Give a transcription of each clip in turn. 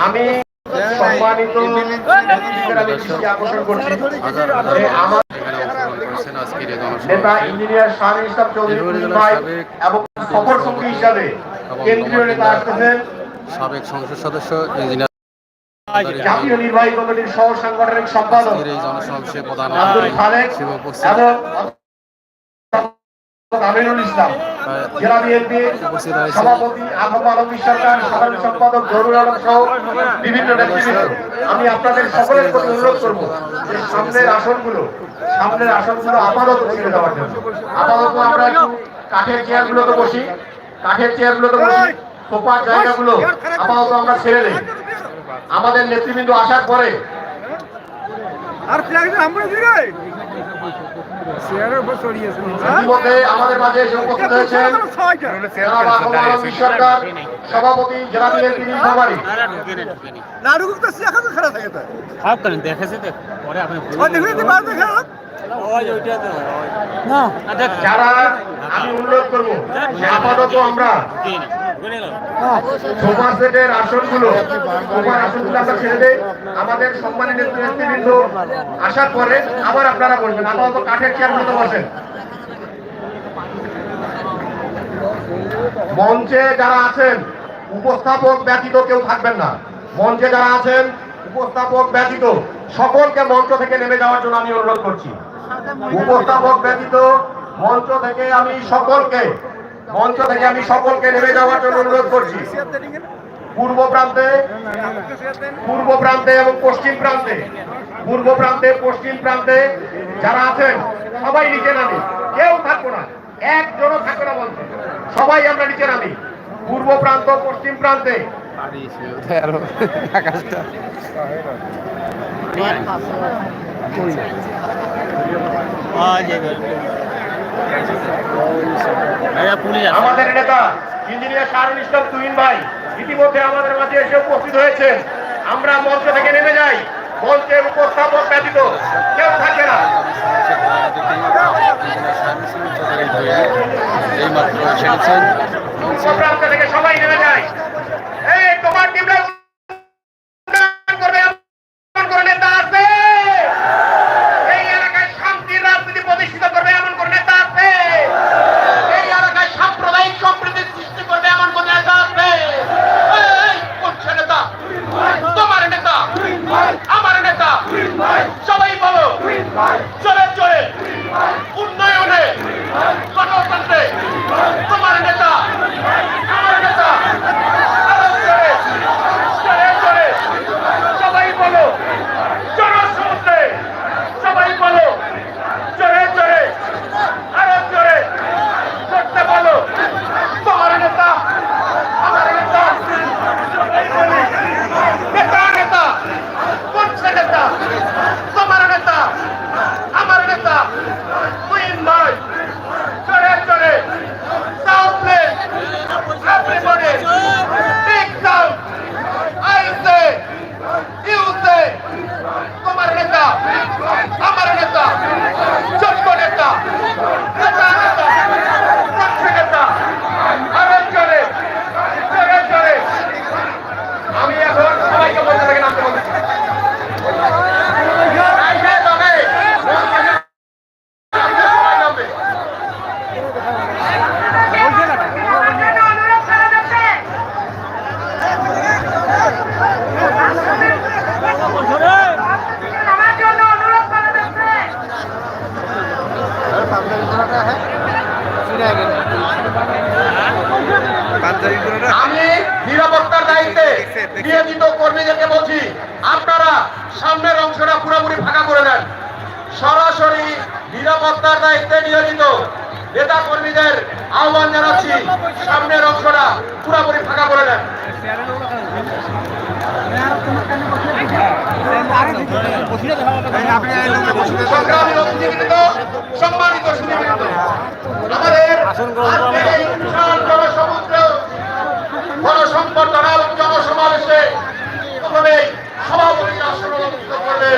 আমি সম্মানিত আকর্ষণ করছি আমার নেতা ইঞ্জিনিয়ার ইসলাম চৌধুরী ভাই সাবেক এবং সফর সঙ্গী হিসাবে কেন্দ্রীয় নেতা আসতেছেন সাবেক সংসদ সদস্য ইঞ্জিনিয়ার জাতীয় নির্বাহী কমিটির সহ সাংগঠনিক সম্পাদক আজকের এই জনসমাবেশে প্রধান এবং আমি আপনাদের সকলের প্রতি অনুরোধ করব সামনের আপাতত ছেড়ে দেওয়ার জন্য। আপাতত আমরা বসি, কাঠের চেয়ারগুলোতে বসি জায়গাগুলো আপাতত আমরা ছেড়ে দিই। আমাদের নেতৃবৃন্দ আসার পরে আর ফ্ল্যাগ আমরা দিবে? আমাদের মাঝে উপস্থিত হয়েছেন সরকার সভাপতি জেলা বিএনপি নীলফামারী নাড়ু গুপ্ত থাকে তো? খারাপ করেন দেখেছে পরে আপনি ওই দেখুন তো বাদ দেখা না। দেখ যারা আমি অনুরোধ করব আপাতত আমরা সোফা সেটের আসনগুলো সোফার আসনগুলো আমরা ছেড়ে দেই। আমাদের সম্মানিত নেতৃবৃন্দ আসার পরে আবার আপনারা বলবেন আপাতত কাঠের চেয়ার মতো বসেন। মঞ্চে যারা আছেন উপস্থাপক ব্যতীত কেউ থাকবেন না। মঞ্চে যারা আছেন উপস্থাপক ব্যতীত সকলকে মঞ্চ থেকে নেমে যাওয়ার জন্য আমি অনুরোধ করছি। উপস্থাপক ব্যতীত মঞ্চ থেকে আমি সকলকে মঞ্চ থেকে আমি সকলকে নেমে যাওয়ার জন্য অনুরোধ করছি পূর্ব প্রান্তে পূর্ব প্রান্তে এবং পশ্চিম প্রান্তে পূর্ব প্রান্তে পশ্চিম প্রান্তে যারা আছেন সবাই নিচে নামি কেউ থাকব না একজনও থাকবে না বলছে সবাই আমরা নিচে নামি পূর্ব প্রান্ত পশ্চিম প্রান্তে পুলিশ আমাদের নেতা ইঞ্জিনিয়ার শাহরুল ইসলাম তুহিন ভাই ইতিমধ্যে আমাদের মাঝে এসে উপস্থিত হয়েছেন। আমরা মঞ্চ থেকে নেমে যাই। মঞ্চের উপস্থাপক ব্যতীত কেউ থাকবে না। থেকে সবাই নেমে যায়। এই তোমার টিমরা আমি নিরাপত্তার দায়িত্বে নিয়োজিত কর্মীদেরকে বলছি আপনারা সামনের অংশটা পুরোপুরি ফাঁকা করে দেন। সরাসরি নিরাপত্তার দায়িত্বে নিয়োজিত নেতা কর্মীদের আহ্বান জানাচ্ছি সামনের অংশটা পুরোপুরি ফাঁকা করে দেন। সম্মানিত সভাপতি আসন করলেন আমাদের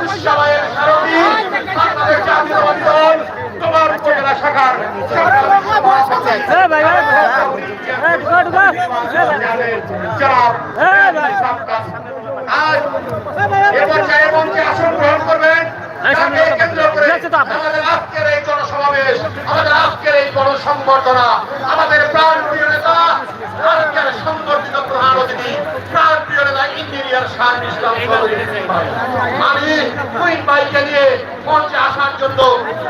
কুষ্টিয়াবাইয়ের সারথী বাংলাদেশ জাতীয়তাবাদী দল তোমার উপজেলা শাখার সংগ্রামী সভাপতি। জনাব সাবকাস আজ এ পর্যায়ে মঞ্চে আসন গ্রহণ করবেন যাকে কেন্দ্র করে আমাদের আজকের এই জনসমাবেশ আমাদের আজকের এই গণসংবর্ধনা আমাদের প্রাণ প্রিয় নেতা আজকের অতিথি, প্রাণ প্রিয় নেতা, ইঞ্জিনিয়ার আমি কুইন বাইকে নিয়ে মঞ্চে আসার জন্য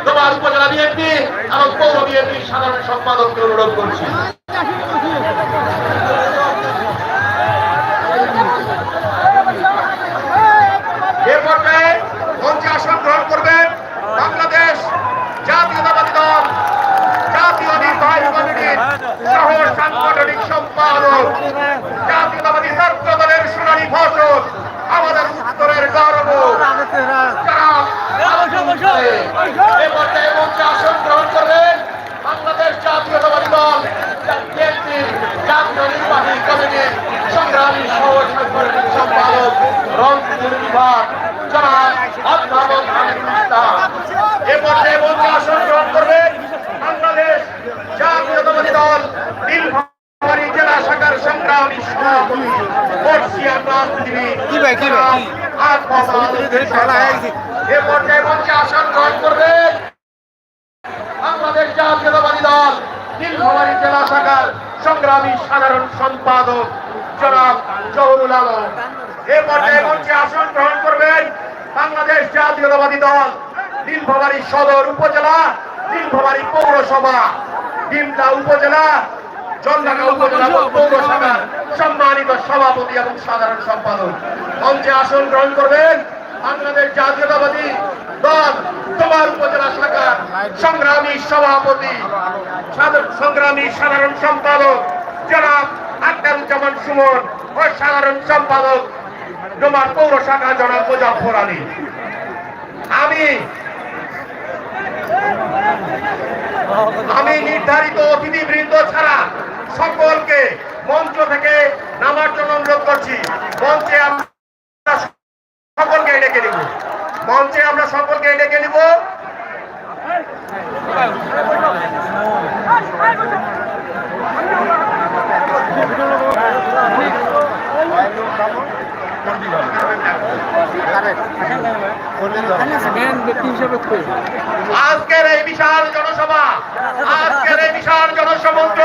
তোমার উপজেলা বিএনপি এবং পৌর বিএনপি সাধারণ সম্পাদককে অনুরোধ করছি এ পর্যায়ে মঞ্চে আসন গ্রহণ করবেন বাংলাদেশ জাতীয়তাবাদী দল জাতীয় নির্বাহী কমিটির সহ সাংগঠনিক সম্পাদক জাতীয়তাবাদী ছাত্র দলের সোনালী ফসল আমাদের উত্তরের গর্ব জনাব এ পর্যায়ে মঞ্চে আসন গ্রহণ করবেন বাংলাদেশ জাতীয়তাবাদী দল বিএনপি জাতীয় নির্বাহী কমিটির সংগ্রামী সহ সাংগঠনিক সম্পাদক রংপুর বিভাগ জনাব অধ্যাপক আমিনুল ইসলাম এ পর্যায়ে মঞ্চে আসন গ্রহণ করবেন বাংলাদেশ জাতীয়তাবাদী দল নীলফামারী জেলা শাখার সংগ্রামী সভাপতি বর্ষিয়া রাজনীতি কি ভাই, কি ভাই, কি? এ পর্যায়ে মঞ্চে আসন গ্রহণ করবেন বাংলাদেশ জাতীয়তাবাদী দল, নীলফামারী জেলা শাখার সংগ্রামী সাধারণ সম্পাদক জনাব জহুরুল আলম। এ পর্যায়ে মঞ্চে আসন গ্রহণ করবেন বাংলাদেশ জাতীয়তাবাদী দল, নীলফামারী সদর উপজেলা, নীলফামারী পৌরসভা ডিমলা উপজেলা, জলঢাকা উপজেলা এবং পৌরসভার সম্মানিত সভাপতি এবং সাধারণ সম্পাদক। মঞ্চে আসন গ্রহণ করবেন বাংলাদেশ জাতীয়তাবাদী দল তোমার উপজেলা শাখার সংগ্রামী সভাপতি। সংগ্রামী সাধারণ সম্পাদক জনাব আক্তারুজ্জামান সুমন ও সাধারণ সম্পাদক তোমার পৌর শাখা জনাব মুজাফর আলী। আমি আমি নির্ধারিত অতিথিবৃন্দ ছাড়া সকলকে মঞ্চ থেকে নামার জন্য অনুরোধ করছি। মঞ্চে আমরা সকলকে ডেকে নিব মঞ্চে আমরা সকলকে ডেকে নিব? আজকের এই বিশাল জনসভা, আজকের এই বিশাল জনসমুদ্র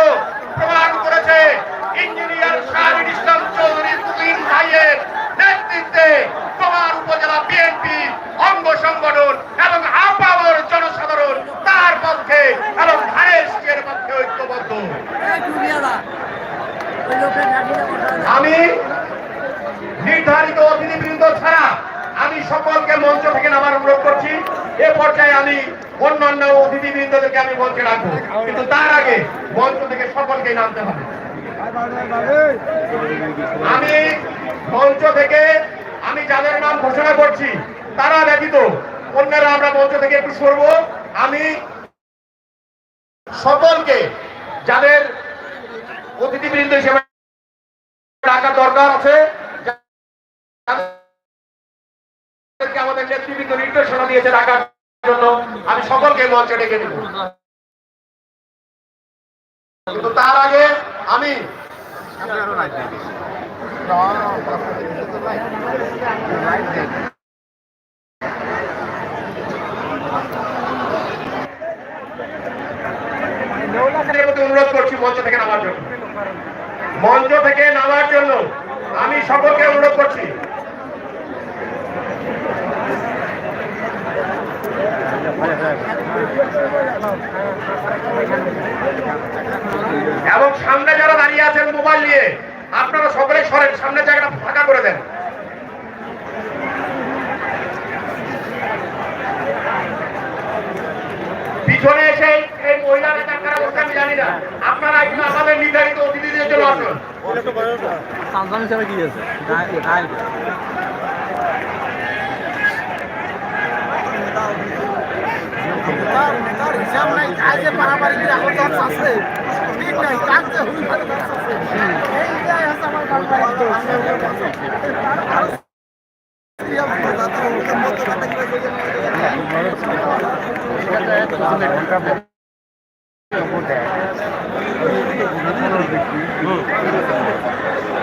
প্রমাণ করেছে ইঞ্জিনিয়ার শাহিদ ইসলাম চৌধুরী তুমিন ভাইয়ের নেতৃত্বে তোমার উপজেলা বিএনপি অঙ্গ সংগঠন এবং আপামর জনসাধারণ তার পক্ষে এবং ধানের পক্ষে ঐক্যবদ্ধ আমি নির্ধারিত অতিথিবৃন্দ ছাড়া আমি সকলকে মঞ্চ থেকে নামার অনুরোধ করছি। এ পর্যায়ে আমি অন্যান্য অতিথিবৃন্দদেরকে আমি মঞ্চে রাখব কিন্তু তার আগে মঞ্চ থেকে সকলকে নামতে হবে। আমি মঞ্চ থেকে, আমি যাদের নাম ঘোষণা করছি, তারা ব্যতীত অন্যরা আমরা মঞ্চ থেকে একটু সরবো। আমি সকলকে যাদের অতিথিবৃন্দ হিসেবে ডাকার দরকার আছে নেতৃবৃন্দ নির্দেশনা দিয়েছে ডাকার জন্য। আমি সকলকে মঞ্চে ডেকে দেব কিন্তু তার আগে আমি অনুরোধ করছি, মঞ্চ থেকে নামার জন্য। মঞ্চ থেকে নামার জন্য আমি সকলকে অনুরোধ করছি। এবং সামনে যারা দাঁড়িয়ে আছেন মোবাইল নিয়ে, আপনারা সকলে সরেন সামনে জায়গাটা ফাঁকা করে দেন। পিছনে এসে এই মহিলা আমি জানি না। আপনারা নির্ধারিত অতিথিদের জন্য আসুন। আমার হিসাব নাই কাজে পারাপারি করে আমার দশ আছে ঠিক নাই কাজে হুই ভালো আছে এইটাই হচ্ছে আমার গান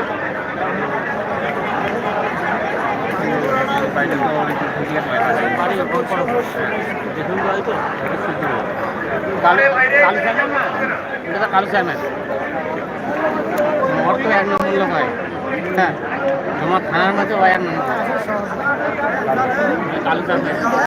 Thank. কালু চেয়ারম্যান না তো এক নম্বর হয় হ্যাঁ আমার থানার মধ্যে এক নম্বর। কালু চেয়ারম্যান